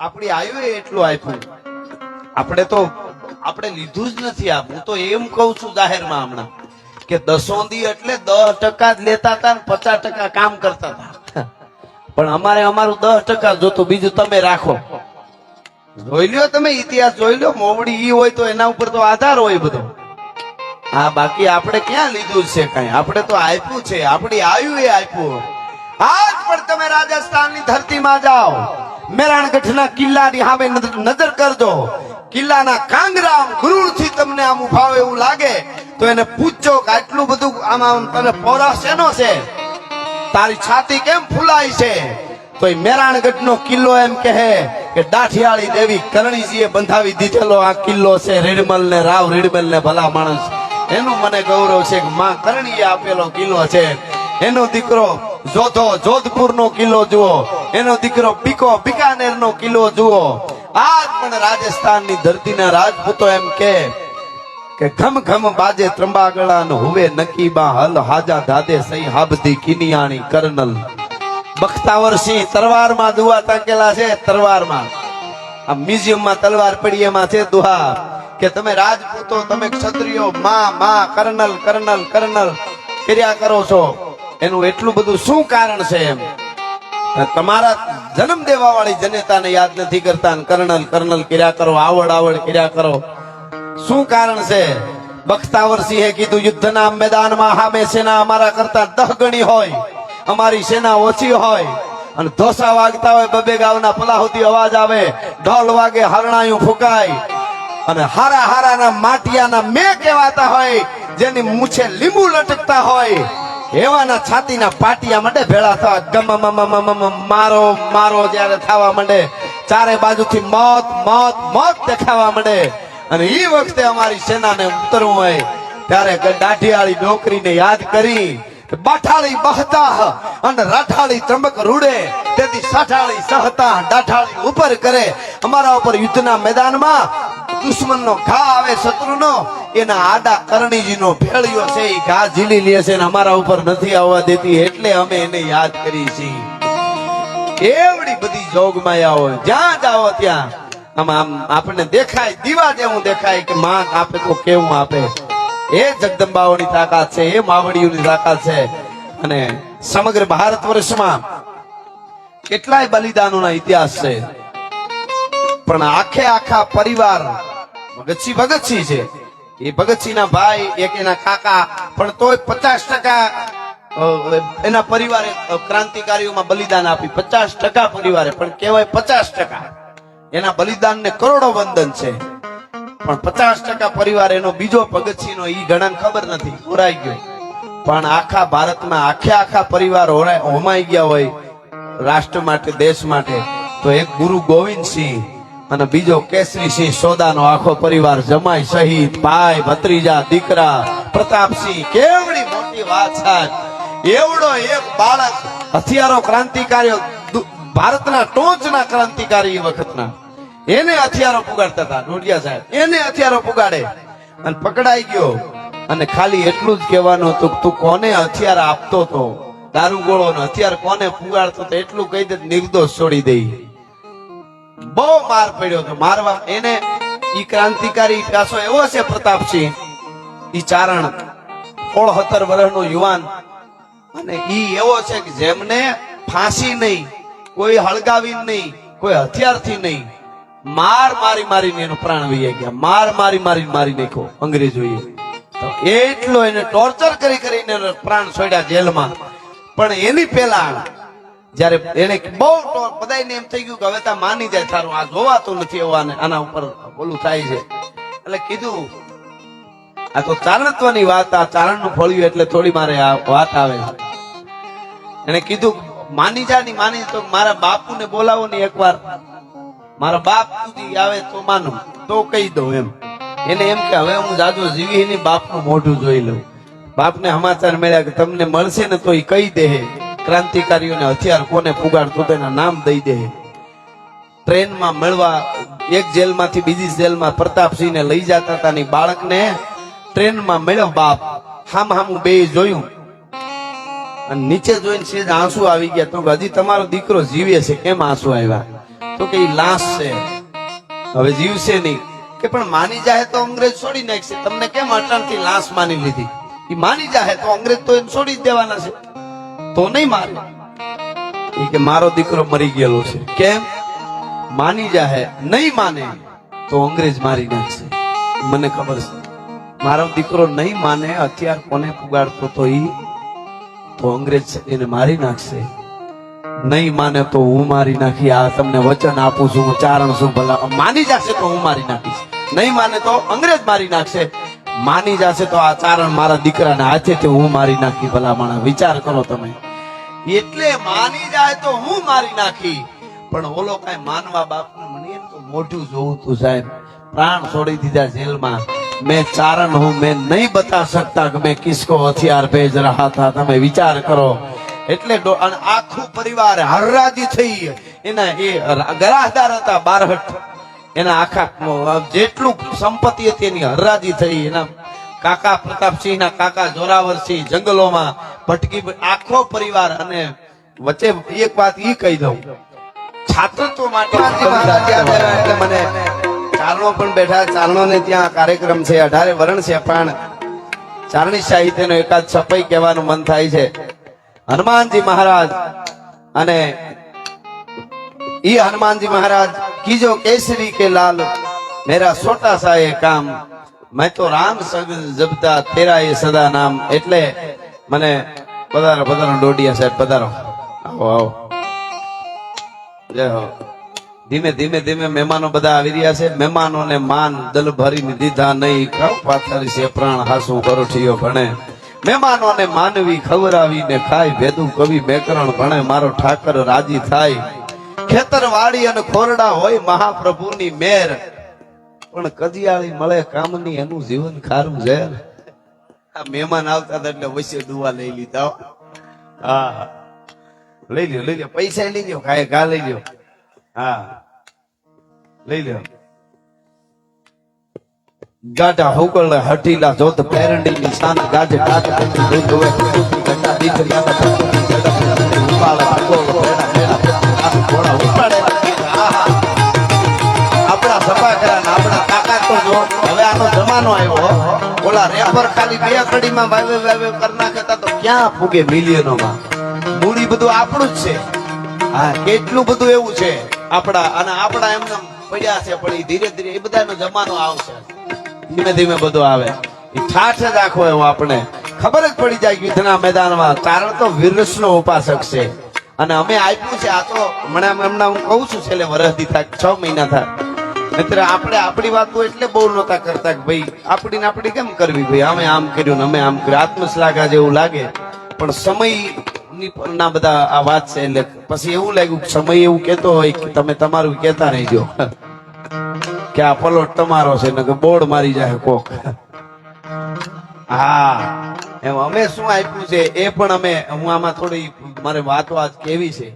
આપણી આયુ એટલું આપ્યું. આપણે તો, આપણે લીધું જ નથી આ. હું તો એમ કઉ છું જાહેરમાં હમણાં કે દસોંદી એટલે દસ ટકા જ લેતા હતા ને પચાસ ટકા કામ કરતા હતા. પણ અમારે અમારું દસ ટકા જોતું બીજું તમે રાખો. જોઈ લ્યો તમે ઇતિહાસ, જોઈ લો મોવડી ઈ હોય તો એના ઉપર તો આધાર હોય બધો. હા બાકી આપણે ક્યાં લીધું છે કઈ? આપણે તો આપ્યું છે. આપણી આયુ એ આપ્યું આજ પણ તમે રાજસ્થાનની ધરતીમાં જાઓ. મેરાણગઢના કિલ્લાની સામે નજર નજર કરજો. કિલ્લાના કાંગરામ ગુરુથી તમને આમ ઉભાવે એવું લાગે, તો એને પૂછજો કે આટલું બધું આમાં તને પોરા શેનો છે? તારી છાતી કેમ ફૂલાય છે? તો એ મેરાણગઢ નો કિલ્લો એમ કહે કે દાઠિયાળી દેવી કરણીજીએ બંધાવી દીધેલો આ કિલ્લો છે રીડમલ ને રાવ રીડમલ ને ભલા માણસ. એનું મને ગૌરવ છે કે માં કરણીએ આપેલો કિલ્લો છે. એનો દીકરો જોધો જોધપુર નો કિલ્લો જુઓ. એનો દીકરો બીકો બિકાનેર નો કિલ્લો જુઓ. આજ પણ રાજસ્થાનની ધરતીના રાજપૂતો એમ કે કે ઘમ ઘમ બાજે ત્રંબાગળા નો હુવે નકીબા હલ, હાજા ધાદે સહી હાબધી કિનિયાણી કર્નલ. બખ્તાવર સિંહ તરવારમાં દુઆ તાકેલા છે, તરવારમાં. આ મ્યુઝિયમમાં તલવાર પડી એમાં છે દુહા કે તમે રાજપૂતો, તમે ક્ષત્રિયો, માં માં, કર્નલ કર્નલ કર્નલ. કર્યા કરો છો. એનું એટલું બધું શું કારણ છે એમ? તમારા જન્મ દેવા વાળી જનતાને યાદ નથી કરતા કર્નલ કર્નલ કર્યા કરો, આવડ આવડ કર્યા કરો. શું કારણ છે? બખ્તાવર સિંહે કીધું, યુદ્ધના મેદાનમાં હામે સેના અમારા કરતા દહ ગણી હોય, અમારી સેના ઓછી હોય. અને ધોસા વાગતા હોય, બબે ગાવના પલાહુતી અવાજ આવે, ઢોલ વાગે, હરણાયું ફૂંકાય. અને હારા હારાના માટિયાના મેં કહેવાતા હોય, જેની મૂછે લીંબુ લટકતા હોય. એવાના છાતીના પાટિયા મંડે ભેળા થવા મારો મારો જ્યારે થવા મંડે. ચારે બાજુથી મોત મોત મોત દેખાવા મંડે. અને એ વખતે અમારી સેનાને ઉતરવું હોય ત્યારે દાઢિયાળી નોકરીને યાદ કરી બાઠાળી બહતા અને રાઠાળી ત્રંબક રૂડે. તેથી સાઠાળી સહતા દાઠાળી ઉપર કરે. અમારા ઉપર યુદ્ધના મેદાનમાં દુશ્મનનો ઘા આવે, શત્રુનો, એના આડા કરણીજીનો ભેળિયો છે એ ઘા ઝીલી લે છે અમારા ઉપર નથી આવવા દેતી, એટલે અમે એને યાદ કરી છીએ. એવડી બધી જોગમાયા હોય જ્યાં જાઓ ત્યાં. આમ આપણને દેખાય, દીવા જેવું દેખાય કે માં આપે તો કેવું આપે. એ જગદંબાઓની તાકાત છે, એ માવડીઓની તાકાત છે. અને સમગ્ર ભારત વર્ષમાં કેટલાય બલિદાનોના ઇતિહાસ છે. પણ આખે આખા પરિવાર ભગતસિંહ ભગતસિંહ છે. એ ભગતસિંહના ભાઈ, એક એના કાકા, પણ તોય પચાસ ટકા એના પરિવારે ક્રાંતિકારીઓમાં બલિદાન આપી પચાસ ટકા પરિવારે, પણ કહેવાય પચાસ ટકા. એના બલિદાનને કરોડો વંદન છે. પણ પચાસ ટકા પરિવાર એનો બીજો ભગતસિંહનો, ઈ ઘણાને ખબર નથી. ઓરાઈ ગયો. પણ આખા ભારતમાં આખે આખા પરિવાર હોમાઈ ગયા હોય, રાષ્ટ્ર માટે, દેશ માટે, તો એક ગુરુ ગોવિંદસિંહ અને બીજો કેસરીસિંહ સોદાનો આખો પરિવાર જમાય શહીદ, ભાઈ, ભત્રીજા, દીકરા, પ્રતાપસિંહ, કેવડી મોટી વાત સાહેબ એવડો એક બાળક હથિયારો ક્રાંતિકારીઓ ભારતના ટોચના ક્રાંતિકારી વખતના. એને હથિયારો પુગાડતા હતા ડોડિયા સાહેબ. એને હથિયારો પુગાડે. અને પકડાઈ ગયો. અને ખાલી એટલું જ કહેવાનું હતું તું કોને હથિયાર આપતો તો? દારૂ ગોળો ને હથિયાર કોને પુગાડતો હતો એટલું કહી દે, નિર્દોષ છોડી દઈ બહુ માર પડ્યો હતો મારવા એને ઈ ક્રાંતિકારી પાછો એવો છે પ્રતાપસિંહ, ઈ ચારણ સોળ સત્તર વર્ષનો યુવાન. અને ઈ એવો છે કે જેમને ફાંસી નહીં, કોઈ હળગાવી નહીં, કોઈ હથિયારથી નહીં, માર મારી મારીને એનો પ્રાણ વહી ગયા. માર મારી મારી મારી નાખ્યો, અંગ્રેજોએ. એટલો એને ટોર્ચર કરી કરીને પ્રાણ છોડ્યા જેલમાં. પણ એની પહેલા જ્યારે એને બહુ ટો- એમ થઈ ગયું કે હવે તા માની જાય તારું, આ જોવાતું નથી એવું આના ઉપર ઓલું થાય છે. એટલે કીધું, આ તો ચારણત્વની વાત, આ ચારણનું ફળ્યું એટલે થોડી મારે આ વાત આવે એને કીધું, માની જા ની માની તો મારા બાપુને બોલાવો ને એકવાર. મારા બાપ સુધી આવે તો માનું, તો કહી દઉં એમ. એને એમ કે, હવે હું જાજો જીવી ની બાપનું મોઢું જોઈ લઉં. બાપને સમાચાર મળ્યા કે, તમને મળશે ને તો એ કહી દે ક્રાંતિકારીઓને હથિયાર કોને પુગાડતો તો એના નામ દઈ દે. ટ્રેનમાં મળવા એક જેલમાંથી બીજી જેલમાં પ્રતાપસિંહને લઈ જતા હતા ની બાળકને ટ્રેનમાં મળ્યો બાપ. હામ હામું બે જોયું. અને નીચે જોઈને સીધા આંસુ આવી ગયા. તો હજી તમારો દીકરો જીવે છે, કેમ આંસુ આવ્યા? તો કે લાશ છે. હવે જીવશે નહીં. કે પણ માની જાય તો અંગ્રેજ છોડી નાખશે. તમને કેમ અટણથી લાશ માની લીધી? એ માની જાય તો અંગ્રેજ તો એને છોડી જ દેવાના છે. તો નહીં મારે એ કે મારો દીકરો મરી ગયેલો છે. કેમ? માની જાહે, નહીં માને, તો અંગ્રેજ મારી નાખશે. મને ખબર છે. મારો દીકરો નહીં માને, હથિયાર કોને પુગાડતો તો ઈ, તો અંગ્રેજ એને મારી નાખશે. નહીં માને તો હું મારી નાખી, આ તમને વચન આપું છું ચારણ છું ભલા. માની જશે તો હું મારી નાખીશ. નહીં માને તો અંગ્રેજ મારી નાખશે. માની જશે તો આ ચારણ મારા દીકરાના હાથેથી હું મારી નાખી, ભલા માણા. વિચાર કરો તમે. એટલે માની જાય તો હું મારી નાખી. પણ ઓલો કઈ માનવા બાપને મને તો મોઢું જોવું તું સાહેબ. પ્રાણ છોડી દીધા જેલમાં. મેં ચારણ હું મેં નહીં બતા શકતા કે મેં કિસકો હથિયાર ભેજ રહા હતા. તમે વિચાર કરો. એટલે આખું પરિવાર હરરાજી થઈ એના એ ગરાહદાર હતા બારહટ એના આખા જેટલું સંપત્તિ હતી એની હરરાજી થઈ. એના કાકા પ્રતાપસિંહ ના કાકા જોરાવરસિંહ જંગલોમાં ભટકી આખો પરિવાર અને વચ્ચે એક વાત ઈ કહી દઉં. છાત્રત્વ માટે એટલે મને ચારણો પણ બેઠા ચારણો ને ત્યાં કાર્યક્રમ છે અઢારે વરણ છે પણ ચારણી સાહિત્યનો એકાદ છપાઈ કહેવાનું મન થાય છે. હનુમાનજી મહારાજ અને ઈ હનુમાનજી મહારાજ કીજો કેસરી કે લાલ મેરા છોટા સા કામ મેં તો રામ જબતા તેરા એ સદા નામ. એટલે મને પધારો પધારો, ડોડિયા સાહેબ, પધારો. આવો આવો. જય હો. ધીમે ધીમે ધીમે મહેમાનો બધા આવી રહ્યા છે. મહેમાનોને માન દલ ભરીને દીધા નહીં. ખાવ પાથરી છે, પ્રાણ હાસુ કરોઠીઓ ભણે. મહેમાનોને માનવી ખવરાવીને ખાય, ભેદું કવિ બેકરણ ભણે. મારો ઠાકર રાજી થાય. ખેતર વાડી અને ખોરડા હોય મહાપ્રભુની મેર. પણ કજિયાળી મળે કામની એનું જીવન ખારું છે આ મહેમાન આવતા હતા એટલે વચ્ચે દુવા લઈ લીધા હા. લઈ લ્યો લઈ લ્યો. પૈસા લઈ લ્યો ખાય ઘા લઈ લ્યો. હા. લઈ લ્યો. ગાઢા હોકળ હટીલા જોત પેરંડી ની શાન ગાજે ગાજે. દૂધ હોય ખાલી વાવે વાવે કર નાખતા તો ક્યાં ફૂગે મિલિયનોમાં? મૂડી બધું આપણું જ છે. હા, કેટલું બધું એવું છે. આપણા, અને આપણા એમને પડ્યા છે, પણ ધીરે ધીરે એ બધાનો જમાનો આવશે. ધીમે ધીમે બધું આવે. એ ઠાઠ જ આખો એવો આપણે. ખબર જ પડી જાય યુદ્ધના મેદાનમાં. કારણ તો વીરસનો ઉપાસક છે. અને અમે આપ્યું છે, આ તો હમણાં હમણાં હું કહું છું, છેલ્લે વરસથી થાય, છ મહિના થાય. નહીતર આપણે આપણી વાતો એટલે બહુ નહોતા કરતા કે ભાઈ આપણી ને આપણી કેમ કરવી ભાઈ? અમે આમ કર્યું અમે આમ કર્યું. આત્મશ્લાઘા જેવું લાગે, પણ સમય ના બધા આ વાત છે. એટલે પછી એવું લાગ્યું કે સમય એવું કેતો હોય કે તમે તમારું કહેતા રહેજો. કે આ પલોટ તમારો છે ને કે બોર્ડ મારી જાય કોક. હા, એમ અમે શું આપ્યું છે? એ પણ અમે, હું આમાં થોડી મારે વાતો આજ કેવી છે?